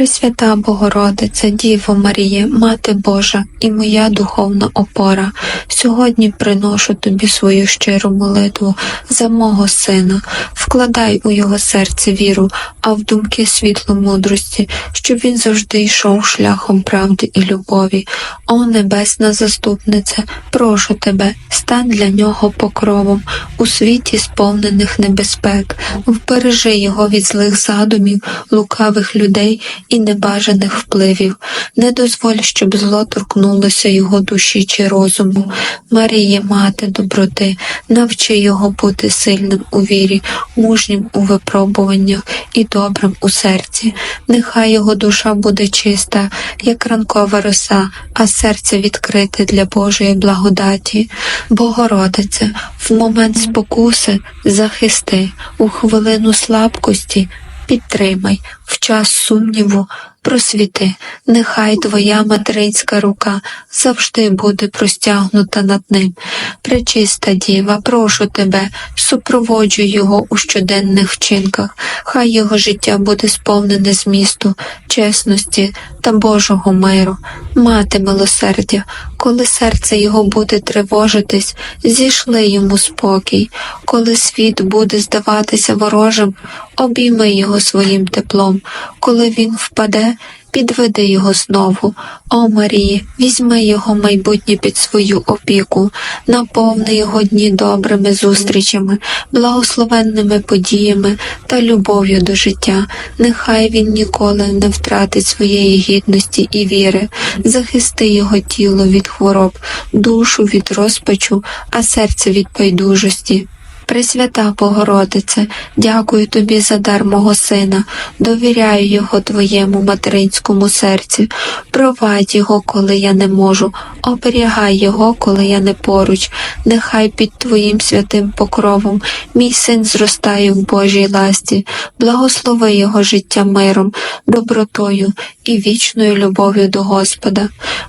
Пресвята Богородице, Діво Маріє, Мати Божа і моя духовна опора, сьогодні приношу тобі свою щиру молитву за мого сина, вкладай у його серце віру, а в думки світло мудрості, щоб він завжди йшов шляхом правди і любові. О небесна заступнице, прошу тебе, стань для нього покровом у світі сповнених небезпек, вбережи його від злих задумів, лукавих людей і небажаних впливів. Не дозволь, щоб зло торкнулося його душі чи розуму. Маріє, мати доброти, навчи його бути сильним у вірі, мужнім у випробуваннях і добрим у серці. Нехай його душа буде чиста, як ранкова роса, а серце відкрите для Божої благодаті. Богородице, в момент спокуси захисти, у хвилину слабкості підтримай, час сумніву просвіти, нехай твоя материнська рука завжди буде простягнута над ним. Пречиста діва, прошу тебе, супроводжуй його у щоденних вчинках, хай його життя буде сповнене змісту, чесності та Божого миру. Мати милосердя, коли серце його буде тривожитись, зійшли йому спокій, коли світ буде здаватися ворожим, обійми його своїм теплом, коли він впаде, підведи його знову. О Марії, візьми його майбутнє під свою опіку, наповни його дні добрими зустрічами, благословенними подіями та любов'ю до життя. Нехай він ніколи не втратить своєї гідності і віри, захисти його тіло від хвороб, душу від розпачу, а серце від байдужості. Пресвята Богородице, дякую тобі за дар мого сина, довіряю його твоєму материнському серцю, провадь його, коли я не можу, оберігай його, коли я не поруч, нехай під твоїм святим покровом мій син зростає в Божій ласті, благослови його життя миром, добротою і вічною любов'ю до Господа.